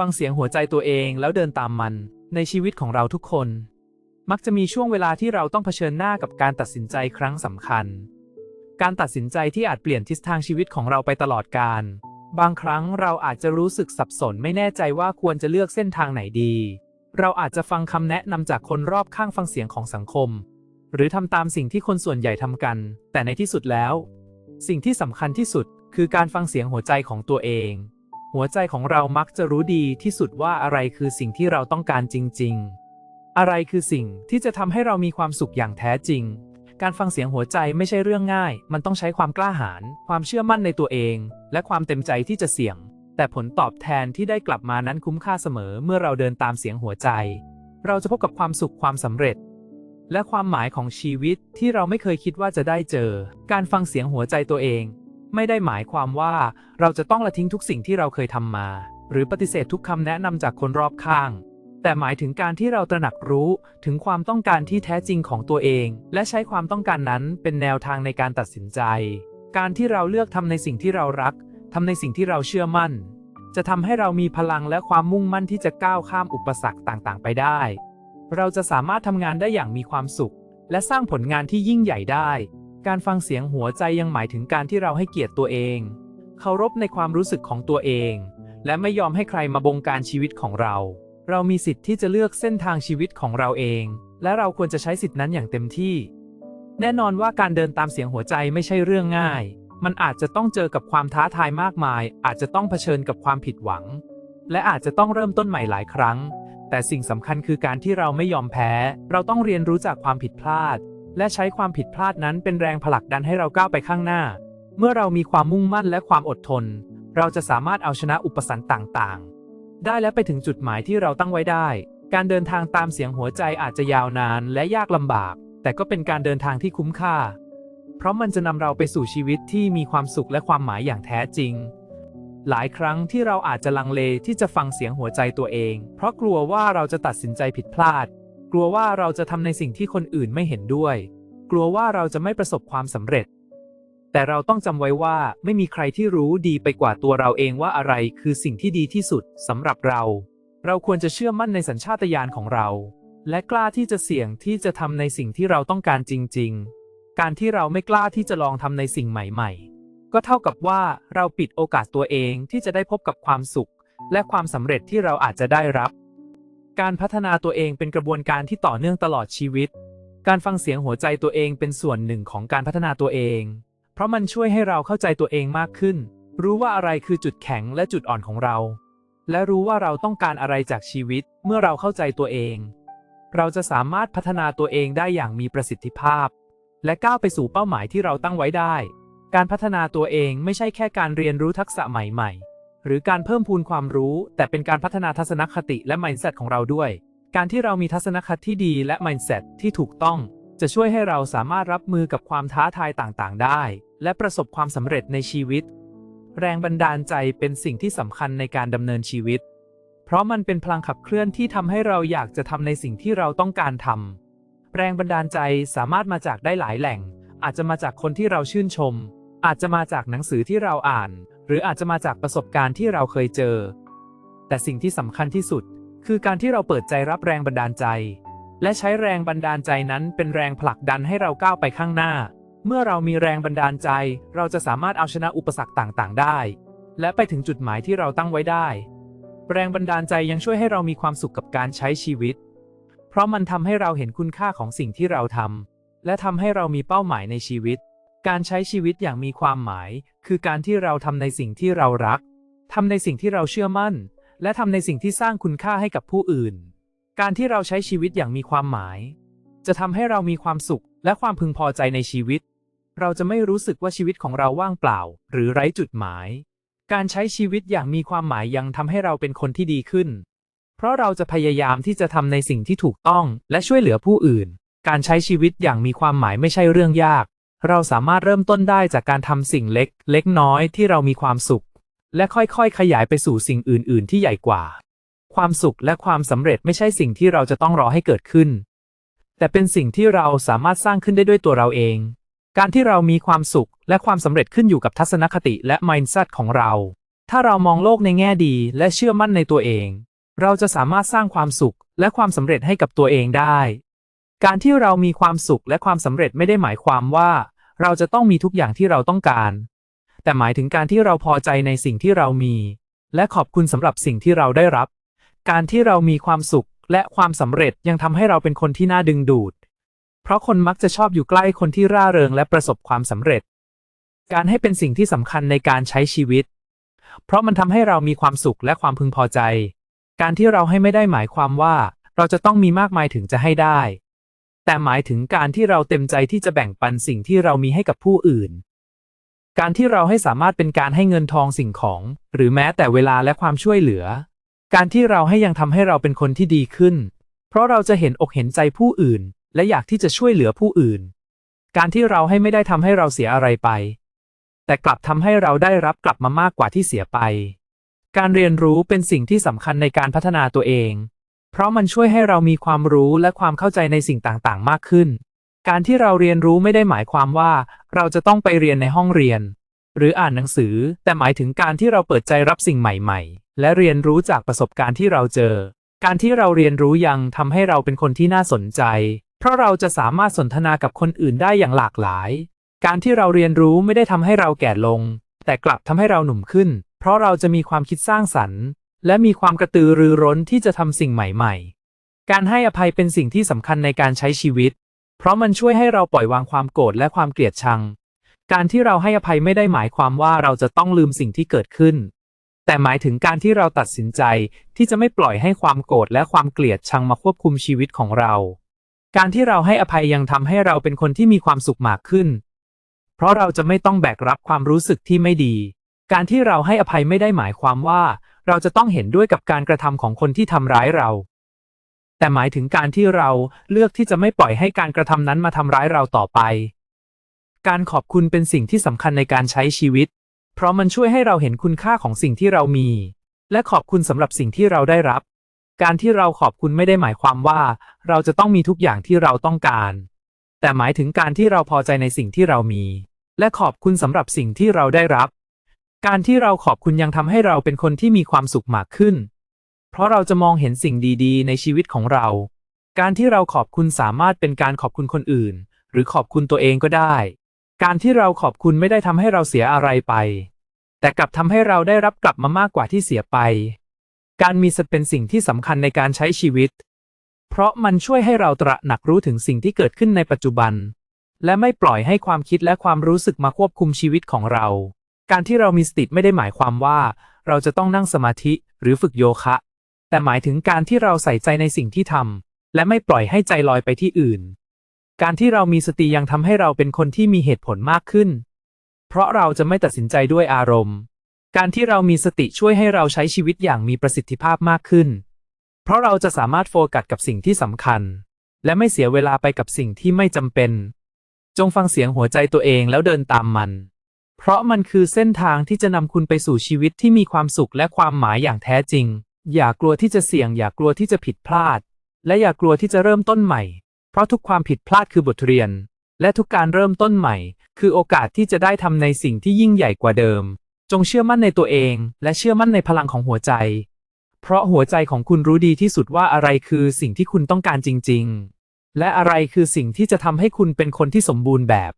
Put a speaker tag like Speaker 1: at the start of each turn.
Speaker 1: ฟังเสียงหัวใจตัวเองแล้วเดินตามมัน ในชีวิตของเราทุกคน มักจะมีช่วงเวลาที่เราต้องเผชิญหน้ากับการตัดสินใจครั้งสำคัญ การตัดสินใจที่อาจเปลี่ยนทิศทางชีวิตของเราไปตลอดกาลบางครั้งเราอาจจะรู้สึกสับสนไม่แน่ใจว่าควรจะเลือกเส้นทางไหนดี เราอาจจะฟังคำแนะนำจากคนรอบข้างฟังเสียงของสังคม หรือทำตามสิ่งที่คนส่วนใหญ่ทำกัน แต่ในที่สุดแล้ว สิ่งที่สำคัญที่สุดคือการฟังเสียงหัวใจของตัวเอง หัวใจของเรามักจะรู้ดีที่สุดว่าอะไรคือสิ่งที่เราต้องการจริง ๆ อะไรคือสิ่งที่จะทำให้เรามีความสุขอย่างแท้จริง การฟังเสียงหัวใจไม่ใช่เรื่องง่าย มันต้องใช้ความกล้าหาญ ความเชื่อมั่นในตัวเอง และความเต็มใจที่จะเสี่ยง แต่ผลตอบแทนที่ได้กลับมานั้นคุ้มค่าเสมอเมื่อเราเดินตามเสียงหัวใจ เราจะพบกับความสุขความสำเร็จและความหมายของชีวิตที่เราไม่เคยคิดว่าจะได้เจอ การฟังเสียงหัวใจตัวเอง ไม่ได้หมายความว่าเราจะต้องละทิ้งทุกสิ่งที่เราเคยทำมา หรือปฏิเสธทุกคำแนะนำจากคนรอบข้าง แต่หมายถึงการที่เราตระหนักรู้ถึงความต้องการที่แท้จริงของตัวเอง และใช้ความต้องการนั้นเป็นแนวทางในการตัดสินใจ การที่เราเลือกทำในสิ่งที่เรารักทำในสิ่งที่เราเชื่อมั่น จะทำให้เรามีพลังและความมุ่งมั่นที่จะก้าวข้ามอุปสรรคต่างๆ ไปได้ เราจะสามารถทำงานได้อย่างมีความสุข และสร้างผลงานที่ยิ่งใหญ่ได้ การฟังเสียงหัวใจยังหมายถึงการที่เราให้เกียรติตัวเอง เคารพในความรู้สึกของตัวเอง และไม่ยอมให้ใครมาบงการชีวิตของเรา เรามีสิทธิ์ที่จะเลือกเส้นทางชีวิตของเราเอง และเราควรจะใช้สิทธินั้นอย่างเต็มที่ แน่นอนว่าการเดินตามเสียงหัวใจไม่ใช่เรื่องง่าย มันอาจจะต้องเจอกับความท้าทายมากมาย อาจจะต้องเผชิญกับความผิดหวัง และอาจจะต้องเริ่มต้นใหม่หลายครั้ง แต่สิ่งสำคัญคือการที่เราไม่ยอมแพ้ เราต้องเรียนรู้จากความผิดพลาด และใช้ความผิดพลาดนั้นเป็นแรงผลักดันให้เราก้าวไปข้างหน้า เมื่อเรามีความมุ่งมั่นและความอดทน เราจะสามารถเอาชนะอุปสรรคต่างๆ ได้และไปถึงจุดหมายที่เราตั้งไว้ได้ การเดินทางตามเสียงหัวใจอาจจะยาวนานและยากลำบาก แต่ก็เป็นการเดินทางที่คุ้มค่า เพราะมันจะนำเราไปสู่ชีวิตที่มีความสุขและความหมายอย่างแท้จริงหลายครั้งที่เราอาจจะลังเลที่จะฟังเสียงหัวใจตัวเอง เพราะกลัวว่าเราจะตัดสินใจผิดพลาด กลัวว่าเราจะทำในสิ่งที่คนอื่นไม่เห็นด้วย กลัวว่าเราจะไม่ประสบความสำเร็จ แต่เราต้องจำไว้ว่าไม่มีใครที่รู้ดีไปกว่าตัวเราเองว่าอะไรคือสิ่งที่ดีที่สุดสำหรับเรา เราควรจะเชื่อมั่นในสัญชาตญาณของเรา และกล้าที่จะเสี่ยงที่จะทำในสิ่งที่เราต้องการจริง ๆ การที่เราไม่กล้าที่จะลองทำในสิ่งใหม่ ๆ ก็เท่ากับว่าเราปิดโอกาสตัวเองที่จะได้พบกับความสุข และความสำเร็จที่เราอาจจะได้รับ การพัฒนาตัวเองเป็นกระบวนการที่ต่อเนื่องตลอดชีวิต การฟังเสียงหัวใจตัวเองเป็นส่วนหนึ่งของการพัฒนาตัวเอง เพราะมันช่วยให้เราเข้าใจตัวเองมากขึ้น รู้ว่าอะไรคือจุดแข็งและจุดอ่อนของเรา และรู้ว่าเราต้องการอะไรจากชีวิต เมื่อเราเข้าใจตัวเอง เราจะสามารถพัฒนาตัวเองได้อย่างมีประสิทธิภาพ และก้าวไปสู่เป้าหมายที่เราตั้งไว้ได้ การพัฒนาตัวเองไม่ใช่แค่การเรียนรู้ทักษะใหม่ๆ หรือการเพิ่มพูนความรู้ แต่เป็นการพัฒนาทัศนคติและ mindset ของเราด้วย การที่เรามีทัศนคติที่ดีและ mindset ที่ถูกต้อง จะช่วยให้เราสามารถรับมือกับความท้าทายต่างๆ ได้ และประสบความสำเร็จในชีวิต แรงบันดาลใจเป็นสิ่งที่สำคัญในการดำเนินชีวิต เพราะมันเป็นพลังขับเคลื่อนที่ทำให้เราอยากจะทำในสิ่งที่เราต้องการทำแรงบันดาลใจสามารถมาจากได้หลายแหล่ง อาจจะมาจากคนที่เราชื่นชม อาจจะมาจากหนังสือที่เราอ่าน หรืออาจจะมาจากประสบการณ์ที่เราเคยเจอ แต่สิ่งที่สำคัญที่สุด คือการที่เราเปิดใจรับแรงบันดาลใจ และใช้แรงบันดาลใจนั้นเป็นแรงผลักดันให้เราก้าวไปข้างหน้า เมื่อเรามีแรงบันดาลใจ เราจะสามารถเอาชนะอุปสรรคต่างๆ ได้ และไปถึงจุดหมายที่เราตั้งไว้ได้ แรงบันดาลใจยังช่วยให้เรามีความสุขกับการใช้ชีวิต เพราะมันทำให้เราเห็นคุณค่าของสิ่งที่เราทำและทำให้เรามีเป้าหมายในชีวิต การใช้ชีวิตอย่างมีความหมาย คือการที่เราทำในสิ่งที่เรารักทำในสิ่งที่เราเชื่อมั่น และทำในสิ่งที่สร้างคุณค่าให้กับผู้อื่น การที่เราใช้ชีวิตอย่างมีความหมาย จะทำให้เรามีความสุขและความพึงพอใจในชีวิต เราจะไม่รู้สึกว่าชีวิตของเราว่างเปล่า หรือไร้จุดหมาย การใช้ชีวิตอย่างมีความหมายยังทำให้เราเป็นคนที่ดีขึ้น เพราะเราจะพยายามที่จะทำในสิ่งที่ถูกต้องและช่วยเหลือผู้อื่น การใช้ชีวิตอย่างมีความหมายไม่ใช่เรื่องยาก เราสามารถเริ่มต้นได้จากการทำสิ่งเล็ก เล็กน้อยที่เรามีความสุข และค่อยๆ ขยายไปสู่สิ่งอื่น ๆ ที่ใหญ่กว่า ความสุขและความสำเร็จไม่ใช่สิ่งที่เราจะต้องรอให้เกิดขึ้น แต่เป็นสิ่งที่เราสามารถสร้างขึ้นได้ด้วยตัวเราเอง การที่เรามีความสุขและความสำเร็จขึ้นอยู่กับทัศนคติและ mindset ของเรา ถ้าเรามองโลกในแง่ดีและเชื่อมั่นในตัวเอง เราจะสามารถสร้างความสุขและความสำเร็จให้กับตัวเองได้ การที่เรามีความสุขและความสำเร็จไม่ได้หมายความว่า เราจะต้องมีทุกอย่างที่เราต้องการ แต่หมายถึงการที่เราพอใจในสิ่งที่เรามี และขอบคุณสำหรับสิ่งที่เราได้รับ การที่เรามีความสุขและความสำเร็จยังทำให้เราเป็นคนที่น่าดึงดูด เพราะคนมักจะชอบอยู่ใกล้คนที่ร่าเริงและประสบความสำเร็จ การให้เป็นสิ่งที่สำคัญในการใช้ชีวิต เพราะมันทำให้เรามีความสุขและความพึงพอใจ การที่เราให้ไม่ได้หมายความว่า เราจะต้องมีมากมายถึงจะให้ได้ แต่หมายถึงการที่เราเต็มใจที่จะแบ่งปันสิ่งที่เรามีให้กับผู้อื่น การที่เราให้สามารถเป็นการให้เงินทองสิ่งของ หรือแม้แต่เวลาและความช่วยเหลือ การที่เราให้ยังทำให้เราเป็นคนที่ดีขึ้น เพราะเราจะเห็นอกเห็นใจผู้อื่น และอยากที่จะช่วยเหลือผู้อื่น การที่เราให้ไม่ได้ทำให้เราเสียอะไรไป แต่กลับทำให้เราได้รับกลับมามากกว่าที่เสียไป การเรียนรู้เป็นสิ่งที่สำคัญในการพัฒนาตัวเอง เพราะมันช่วยให้เรามีความรู้และความเข้าใจในสิ่งต่างๆ มากขึ้น การที่เราเรียนรู้ไม่ได้หมายความว่า เราจะต้องไปเรียนในห้องเรียน หรืออ่านหนังสือ แต่หมายถึงการที่เราเปิดใจรับสิ่งใหม่ ๆ และเรียนรู้จากประสบการณ์ที่เราเจอ การที่เราเรียนรู้ยังทำให้เราเป็นคนที่น่าสนใจ เพราะเราจะสามารถสนทนากับคนอื่นได้อย่างหลากหลาย การที่เราเรียนรู้ไม่ได้ทำให้เราแก่ลง แต่กลับทำให้เราหนุ่มขึ้น เพราะเราจะมีความคิดสร้างสรรค์ และมีความกระตือรือร้นที่จะทำสิ่งใหม่ๆ การให้อภัยเป็นสิ่งที่สำคัญในการใช้ชีวิต เพราะมันช่วยให้เราปล่อยวางความโกรธและความเกลียดชัง การที่เราให้อภัยไม่ได้หมายความว่าเราจะต้องลืมสิ่งที่เกิดขึ้น แต่หมายถึงการที่เราตัดสินใจที่จะไม่ปล่อยให้ความโกรธและความเกลียดชังมาควบคุมชีวิตของเรา การที่เราให้อภัยยังทำให้เราเป็นคนที่มีความสุขมากขึ้น เพราะเราจะไม่ต้องแบกรับความรู้สึกที่ไม่ดี การที่เราให้อภัยไม่ได้หมายความว่า เราจะต้องเห็นด้วยกับการกระทำของคนที่ทำร้ายเรา แต่หมายถึงการที่เราเลือกที่จะไม่ปล่อยให้การกระทำนั้นมาทำร้ายเราต่อไป การขอบคุณเป็นสิ่งที่สำคัญในการใช้ชีวิต เพราะมันช่วยให้เราเห็นคุณค่าของสิ่งที่เรามี และขอบคุณสำหรับสิ่งที่เราได้รับ การที่เราขอบคุณไม่ได้หมายความว่า เราจะต้องมีทุกอย่างที่เราต้องการ แต่หมายถึงการที่เราพอใจในสิ่งที่เรามี และขอบคุณสำหรับสิ่งที่เราได้รับ การที่เราขอบคุณยังทำให้เราเป็นคนที่มีความสุขมากขึ้น เพราะเราจะมองเห็นสิ่งดี ๆ ในชีวิตของเรา การที่เราขอบคุณสามารถเป็นการขอบคุณคนอื่น หรือขอบคุณตัวเองก็ได้ การที่เราขอบคุณไม่ได้ทำให้เราเสียอะไรไป แต่กลับทำให้เราได้รับกลับมามากกว่าที่เสียไป การมีสติเป็นสิ่งที่สำคัญในการใช้ชีวิต เพราะมันช่วยให้เราตระหนักรู้ถึงสิ่งที่เกิดขึ้นในปัจจุบัน และไม่ปล่อยให้ความคิดและความรู้สึกมาควบคุมชีวิตของเรา การที่เรามีสติไม่ได้หมายความว่า เราจะต้องนั่งสมาธิหรือฝึกโยคะ แต่หมายถึงการที่เราใส่ใจในสิ่งที่ทำและไม่ปล่อยให้ใจลอยไปที่อื่น การที่เรามีสติยังทำให้เราเป็นคนที่มีเหตุผลมากขึ้น เพราะเราจะไม่ตัดสินใจด้วยอารมณ์ การที่เรามีสติช่วยให้เราใช้ชีวิตอย่างมีประสิทธิภาพมากขึ้น เพราะเราจะสามารถโฟกัสกับสิ่งที่สำคัญ และไม่เสียเวลาไปกับสิ่งที่ไม่จำเป็น จงฟังเสียงหัวใจตัวเองแล้วเดินตามมัน เพราะมันคือเส้นทางที่จะนำคุณไปสู่ชีวิตที่มีความสุขและความหมายอย่างแท้จริง อย่ากลัวที่จะเสี่ยง อย่ากลัวที่จะผิดพลาด และอย่ากลัวที่จะเริ่มต้นใหม่ เพราะทุกความผิดพลาดคือบทเรียน และทุกการเริ่มต้นใหม่ คือโอกาสที่จะได้ทำในสิ่งที่ยิ่งใหญ่กว่าเดิม จงเชื่อมั่นในตัวเอง และเชื่อมั่นในพลังของหัวใจ เพราะหัวใจของคุณรู้ดีที่สุดว่าอะไรคือสิ่งที่คุณต้องการจริง ๆ และอะไรคือสิ่งที่จะทำให้คุณเป็นคนที่สมบูรณ์แบบ